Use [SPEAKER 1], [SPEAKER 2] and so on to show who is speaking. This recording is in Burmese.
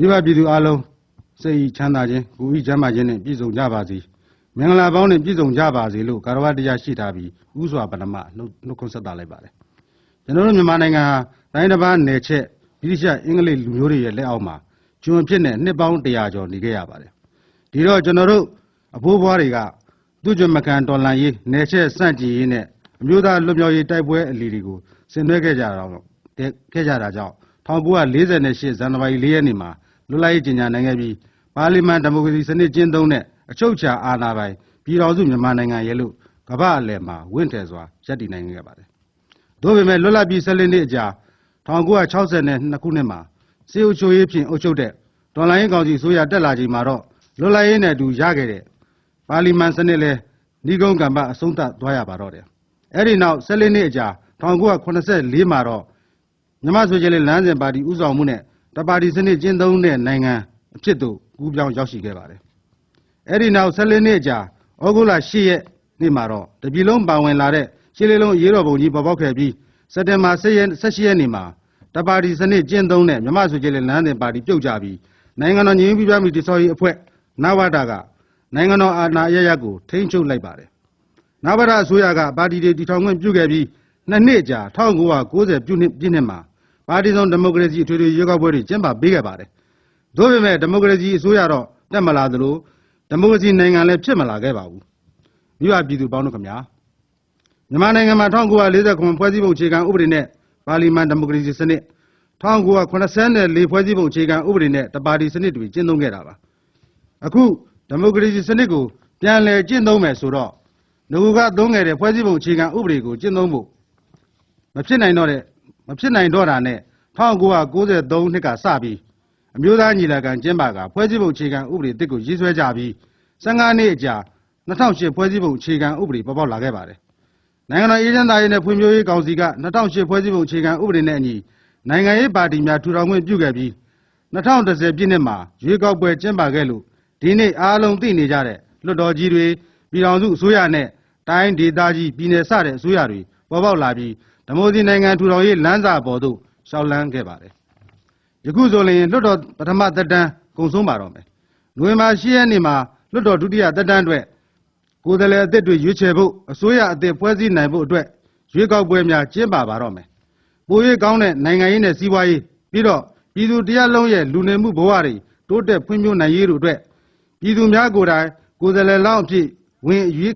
[SPEAKER 1] မိဘပြည်သူအလုံးစိတ်ဤချမ်းသာခြင်းကိုယ်ဤချမ်းသာခြင်းနှင့်ပြည့်စုံကြပါစေမင်္ဂလာပေါင်းနှင့်ပြည့်စုံကြပါစေလို့ကာရဝတ္တရားရှိထားပြီးဥစွာပဏမနှုတ်နှုတ်ခွန်းဆက်တာလိုက်ပါတယ်ကျွန်တော်တို့မြန်မာနိုင်ငံဟာတိုင်းတစ်ပါးနယ်ချက်ဗြိတိရှအင်္ဂလိပ်လူမျိုးတွေရဲ့လက်အောက်မှာကျွန်းဖြစ်တဲ့နှစ်ပေါင်း100ကျော်နေခဲ့ရပါတယ်ဒီတော့ကျွန်တော်တို့အဖိုးဘွားတွေကသူ့ကျွန်းမကန်တော်လန်ရေးနယ်ချက်စန့်ကြည်ရေးနဲ့အမျိုးသားလွတ်မြောက်ရေးတိုက်ပွဲအလီတွေကိုဆင်နွှဲခဲ့ကြတာတော့ခဲ့ကြတာကြောင့်1948ဇန်နဝါရီ4ရက်နေ့မှာ လွတ်လပ်ရေးကြေညာနိုင်ခဲ့ပြီးပါလီမန်ဒီမိုကရေစီစနစ်ကျင်းသုံးတဲ့အချုပ်အခြာအာဏာပိုင်ပြည်တော်စုမြန်မာနိုင်ငံရဲ့လို့ကမ္ဘာအလယ်မှာဝင့်တယ်စွာရပ်တည်နိုင်ခဲ့ပါတယ်။သို့ပေမဲ့လွတ်လပ်ပြီး၁၄နှစ်အကြာ1962ခုနှစ်မှာစေအုပ်ချုပ်ရေးဖြင့်အုပ်ချုပ်တဲ့ဒေါ်လာရင်းကောင်စီအစိုးရတက်လာချိန်မှာတော့လွတ်လပ်ရေးနဲ့အတူရခဲ့တဲ့ပါလီမန်စနစ်လဲဤကုန်းကံပအဆုံးသတ်သွားရပါတော့တယ်။အဲဒီနောက်၁၄နှစ်အကြာ1984မှာတော့မြမဆိုကြလေလမ်းစဉ်ပါတီဥဆောင်မှုနဲ့တ ပါတီစနစ်ကျင်းသုံးတဲ့နိုင်ငံအဖြစ်သို့ကူးပြောင်းရောက်ရှိခဲ့ပါတယ်။အဲဒီနောက်14နှစ်အကြာဩဂုတ်လ10ရက်နေ့မှာတော့တပြည်လုံးပါဝင်လာတဲ့ရှစ်လေးလုံးရေးတော်ပုံကြီးပေါ်ပေါက်ခဲ့ပြီးစက်တင်ဘာ10ရက်18ရက်နေ့မှာတပါတီစနစ်ကျင်းသုံးတဲ့မြမဆိုကြလေလမ်းစဉ်ပါတီပြုတ်ကြပြီးနိုင်ငံတော်ညီညွတ်ပြမှုတည်ဆောက်ရေးအဖွဲ့နဝတာကနိုင်ငံတော်အာဏာရရကိုထိန်းချုပ်လိုက်ပါတယ်။နဝတာအစိုးရကပါတီတွေတည်ထောင်ခွင့်ပြုခဲ့ပြီးနှစ်နှစ်ကြာ1990ပြည့်နှစ်ပြည့်နှစ်မှာ ပါတီစုံဒီမိုကရေစီအထွေထွေရွေးကောက်ပွဲတွေကျင်းပပေးခဲ့ပါတယ်။သို့ပေမဲ့ဒီမိုကရေစီအစိုးရတော့တက်မလာသလိုဒီမိုကရေစီနိုင်ငံလည်းဖြစ်မလာခဲ့ပါဘူး။မြို့အပြည်သူပေါင်းတို့ခင်ဗျာမြန်မာနိုင်ငံမှာ1949ဖွဲ့စည်းပုံအခြေခံဥပဒေနဲ့ပါလီမန်ဒီမိုကရေစီစနစ်1984ဖွဲ့စည်းပုံအခြေခံဥပဒေနဲ့တပါတီစနစ်တွေကျင့်သုံးခဲ့တာပါ။အခုဒီမိုကရေစီစနစ်ကိုပြန်လည်ကျင့်သုံးမယ်ဆိုတော့ငကူကသုံးခဲ့တဲ့ဖွဲ့စည်းပုံအခြေခံဥပဒေကိုကျင့်သုံးဖို့မဖြစ်နိုင်တော့တဲ့ မဖြစ်နိုင်တော့တာနဲ့1993နှစ်ကစပြီးအမျိုးသားညီလာခံကျင်းပကဖွဲ့စည်းပုံအခြေခံဥပဒေတစ်ကိုရေးဆွဲကြပြီး15နှစ်အကြာ2008ဖွဲ့စည်းပုံအခြေခံဥပဒေပေါ်ပေါက်လာခဲ့ပါတယ်။နိုင်ငံတော်အေဂျင့်သားရေးနဲ့ဖွံ့ဖြိုးရေးကောင်စီက2008ဖွဲ့စည်းပုံအခြေခံဥပဒေနဲ့အညီနိုင်ငံရေးပါတီများထူထောင်ခွင့်ပြုခဲ့ပြီး2010ပြည့်နှစ်မှာရွေးကောက်ပွဲကျင်းပခဲ့လို့ဒီနေ့အားလုံးသိနေကြတဲ့လွှတ်တော်ကြီးတွေပြည်ထောင်စုအစိုးရနဲ့တိုင်းဒေသကြီးပြည်နယ်စတဲ့အစိုးရတွေပေါ်ပေါက်လာပြီး ဒီမိုစီနိုင်ငံထူထောင်ရေးလမ်းစာပေါ်သို့ရှောက်လန်းခဲ့ပါတယ်။ယခုဆိုရင်လွှတ်တော်ပထမသက်တမ်းကုန်ဆုံးပါတော့မယ်။နိုဝင်ဘာ10ရက်နေ့မှာလွှတ်တော်ဒုတိယသက်တမ်းအတွက်ကိုယ်စားလှယ်အသစ်တွေရွေးချယ်ဖို့အစိုးရအသစ်ဖွဲ့စည်းနိုင်ဖို့အတွက်ရွေးကောက်ပွဲများကျင်းပပါတော့မယ်။ပို၍ကောင်းတဲ့နိုင်ငံရေးနဲ့စီးပွားရေးပြီးတော့ပြည်သူတရားလုံးရဲ့လူနေမှုဘဝတွေတိုးတက်ဖွံ့ဖြိုးနိုင်ရေးတို့အတွက်ပြည်သူများကိုယ်တိုင်ကိုယ်စားလှယ်လောင်းအဖြစ်ဝင်ရွေး